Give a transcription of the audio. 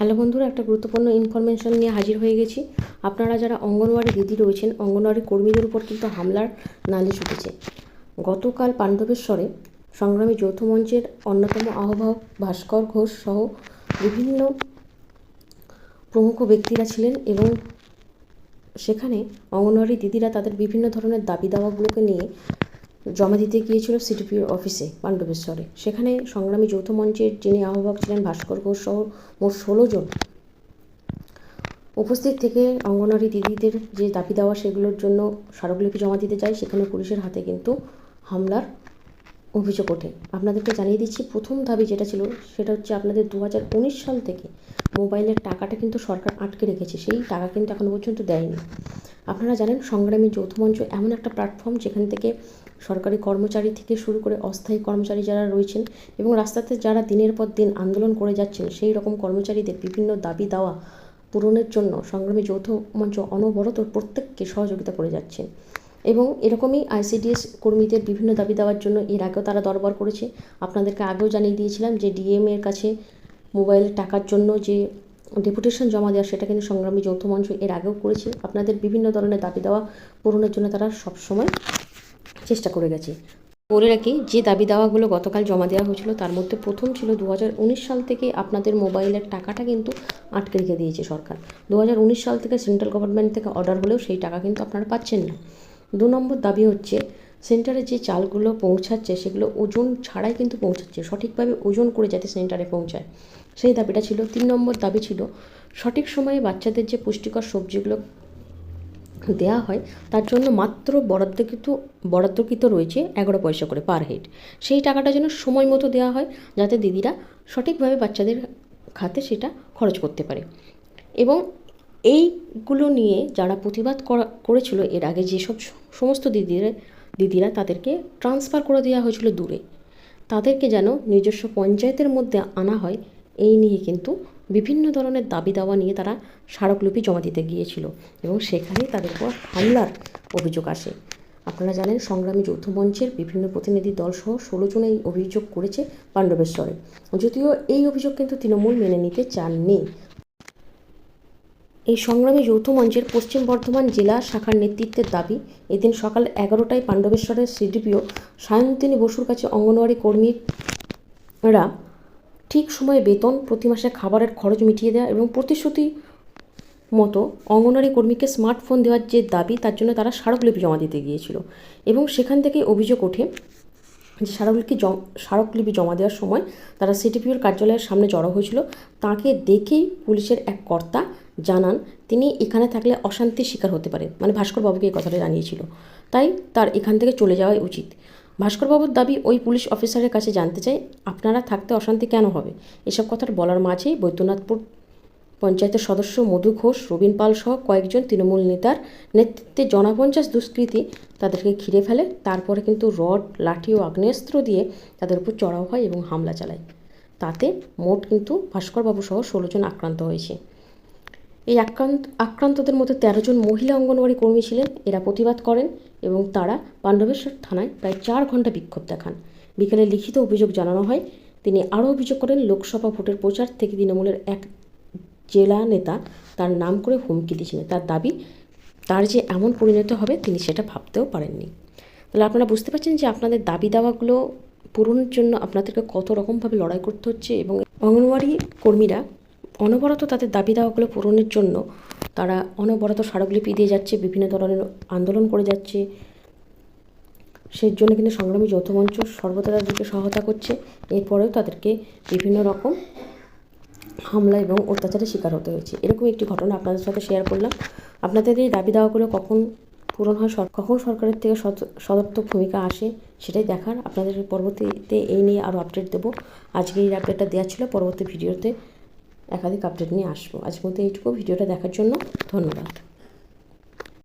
Hello বন্ধুরা, একটা গুরুত্বপূর্ণ ইনফরমেশন নিয়ে হাজির হয়ে গেছি। আপনারা যারা অঙ্গনওয়াড়ি দিদি রয়েছেন, অঙ্গনওয়াড়ি কর্মীদের উপর কিন্তু হামলার নালিশ উঠেছে। গতকাল পাণ্ডবেশ্বরে সংগ্রামী যৌথ মঞ্চের অন্যতম আহ্বায়ক ভাস্কর ঘোষ সহ বিভিন্ন প্রমুখ ব্যক্তিরা ছিলেন এবং সেখানে অঙ্গনওয়াড়ি দিদিরা তাদের বিভিন্ন ধরনের দাবি দাওয়াগুলোকে নিয়ে জমা দিতে গিয়েছিল সিডিপির অফিসে, পাণ্ডবেশ্বরে। সেখানে সংগ্রামী যৌথ মঞ্চের যিনি আহ্বায়ক ছিলেন ভাস্কর ঘোষ সহ মোট ষোলো জন। উপস্থিত থেকে অঙ্গনওয়াড়ি দিদিদের যে দাবি দেওয়া, সেগুলোর জন্য স্মারকলিপি জমা দিতে যায়, সেখানে পুলিশের হাতে কিন্তু হামলার অভিযোগ ওঠে। আপনাদেরকে জানিয়ে দিচ্ছি, প্রথম দাবি যেটা ছিল সেটা হচ্ছে আপনাদের দু হাজার উনিশ সাল থেকে মোবাইলের টাকাটা কিন্তু সরকার আটকে রেখেছে। সেই টাকা কিন্তু এখনও পর্যন্ত দেয়নি। আপনারা জানেন, সংগ্রামী যৌথ মঞ্চ এমন একটা প্ল্যাটফর্ম যেখান থেকে সরকারি কর্মচারী থেকে শুরু করে অস্থায়ী কর্মচারী যারা রয়েছেন এবং রাস্তাতে যারা দিনের পর দিন আন্দোলন করে যাচ্ছেন, সেই রকম কর্মচারীদের বিভিন্ন দাবি দাওয়া পূরণের জন্য সংগ্রামী যৌথ মঞ্চ অনবরত প্রত্যেককে সহযোগিতা করে যাচ্ছেন। এবং এরকমই আইসিডিএস কর্মীদের বিভিন্ন দাবি দেওয়ার জন্য এর আগেও তারা দরবার করেছে। আপনাদেরকে আগেও জানিয়ে দিয়েছিলাম যে ডিএম এর কাছে মোবাইলের টাকার জন্য যে ডেপুটেশন জমা দেওয়া সেটা কিন্তু সংগ্রামী যৌথ মঞ্চ এর আগেও করেছে। আপনাদের বিভিন্ন ধরনের দাবি দেওয়া পূরণের জন্য তারা সবসময় চেষ্টা করে গেছে। বলে রাখি, যে দাবি দাওয়াগুলো গতকাল জমা দেওয়া হয়েছিল তার মধ্যে প্রথম ছিল দু হাজার উনিশ সাল থেকে আপনাদের মোবাইলের টাকাটা কিন্তু আটকে রেখে দিয়েছে সরকার। দু হাজার উনিশ সাল থেকে সেন্ট্রাল গভর্নমেন্ট থেকে অর্ডার হলেও সেই টাকা কিন্তু আপনারা পাচ্ছেন না। দু নম্বর দাবি হচ্ছে সেন্টারে যে চালগুলো পৌঁছাচ্ছে, সেগুলো ওজন ছাড়াই কিন্তু পৌঁছাচ্ছে, সঠিকভাবে ওজন করে যাতে সেন্টারে পৌঁছায়। সেই দাবিটা ছিল। তিন নম্বর দাবি ছিল, সঠিক সময়ে বাচ্চাদের যে পুষ্টিকর সবজিগুলো দেওয়া হয়, তার জন্য মাত্র বরাদ্দকৃত বরাদ্দকৃত রয়েছে এগারো পয়সা করে পার হেড সেই টাকাটা যেন সময় মতো দেওয়া হয়, যাতে দিদিরা সঠিকভাবে বাচ্চাদের খাতে সেটা খরচ করতে পারে। এবং এইগুলো নিয়ে যারা প্রতিবাদ করা, করেছিল, এর আগে যেসব সমস্ত দিদিরা দিদিরা তাদেরকে ট্রান্সফার করে দেওয়া হয়েছিল দূরে। তাদেরকে যেন নিজস্ব পঞ্চায়েতের মধ্যে আনা হয়, এই নিয়ে কিন্তু বিভিন্ন ধরনের দাবি দাওয়া নিয়ে তারা স্মারকলিপি জমা দিতে গিয়েছিল এবং সেখানেই তাদের উপর হামলার অভিযোগ আসে। আপনারা জানেন, সংগ্রামী যৌথ মঞ্চের বিভিন্ন প্রতিনিধি দল সহ ষোলো জন এই অভিযোগ করেছে পাণ্ডবেশ্বরে। যদিও এই অভিযোগ কিন্তু তৃণমূল মেনে নিতে চাননি। এই সংগ্রামী যৌথ মঞ্চের পশ্চিম বর্ধমান জেলা শাখার নেতৃত্বের দাবি, এদিন সকাল এগারোটায় পাণ্ডবেশ্বরের সিডিপিও সায়ন্তিনী বসুর কাছে অঙ্গনওয়াড়ি কর্মীরা ঠিক সময়ে বেতন, প্রতি মাসে খাবারের খরচ মিটিয়ে দেওয়া এবং প্রতিশ্রুতি মতো অঙ্গনওয়াড়ি কর্মীকে স্মার্টফোন দেওয়ার যে দাবি, তার জন্য তারা স্মারকলিপি জমা দিতে গিয়েছিল এবং সেখান থেকে অভিযোগ ওঠে যে স্মারকলিপি স্মারকলিপি জমা দেওয়ার সময় তারা সিটিপিওর কার্যালয়ের সামনে জড়ো হয়েছিল। তাকে দেখেই পুলিশের এক কর্তা জানান, তিনি এখানে থাকলে অশান্তির শিকার হতে পারেন মানে ভাস্কর বাবুকে এই কথাটা জানিয়েছিল। তাই তার এখান থেকে চলে যাওয়াই উচিত। ভাস্করবাবুর দাবি ওই পুলিশ অফিসারের কাছে জানতে চাই, আপনারা থাকতে অশান্তি কেন হবে? এসব কথার বলার মাঝেই বৈদ্যনাথপুর পঞ্চায়েতের সদস্য মধু ঘোষ, রবীন পাল সহ কয়েকজন তৃণমূল নেতার নেতৃত্বে জনপঞ্চাশ দুষ্কৃতী তাদেরকে ঘিরে ফেলে, তারপরে কিন্তু রড, লাঠি ও আগ্নেয়াস্ত্র দিয়ে তাদের উপর চড়াও হয় এবং হামলা চালায়। তাতে মোট কিন্তু ভাস্করবাবু সহ ষোলো জন আক্রান্ত হয়েছে। এই আক্রান্ত আক্রান্তদের মধ্যে তেরো জন মহিলা অঙ্গনওয়াড়ি কর্মী ছিলেন। এরা প্রতিবাদ করেন এবং তারা পাণ্ডবেশ্বর থানায় প্রায় চার ঘণ্টা বিক্ষোভ দেখান। বিকেলে লিখিত অভিযোগ জানানো হয়, তিনি আরও অভিযোগ করেন, লোকসভা ভোটের প্রচার থেকে তৃণমূলের এক জেলা নেতা তার নাম করে হুমকি দিয়েছিলেন। তার দাবি, তার যে এমন পরিণত হবে, তিনি সেটা ভাবতেও পারেননি। তাহলে আপনারা বুঝতে পারছেন যে আপনাদের দাবি দাওয়াগুলো পূরণের জন্য আপনাদেরকে কত রকমভাবে লড়াই করতে হচ্ছে এবং অঙ্গনওয়াড়ি কর্মীরা অনবরত তাদের দাবি দাওয়াগুলো পূরণের জন্য তারা অনবরত স্মারকলিপি দিয়ে যাচ্ছে, বিভিন্ন ধরনের আন্দোলন করে যাচ্ছে। সেই জন্য কিন্তু সংগ্রামী যৌথ মঞ্চ সর্বদা তাদেরকে সহায়তা করছে। এরপরেও তাদেরকে বিভিন্ন রকম হামলা এবং অত্যাচারের শিকার হতে হয়েছে। এরকম একটি ঘটনা আপনাদের সাথে শেয়ার করলাম। আপনাদের এই দাবি দাওয়াগুলো কখন পূরণ হয়? কখন সরকারের থেকে সদর্থক ভূমিকা আসে সেটাই দেখার। আপনাদের পরবর্তীতে এই নিয়ে আরও আপডেট দেবো। আজকে এই আপডেটটা দেওয়া ছিল। পরবর্তী ভিডিওতে একাধিক আপডেট নিয়ে আসব। আজ মধ্যে এইটুকু। ভিডিওটা দেখার জন্য ধন্যবাদ।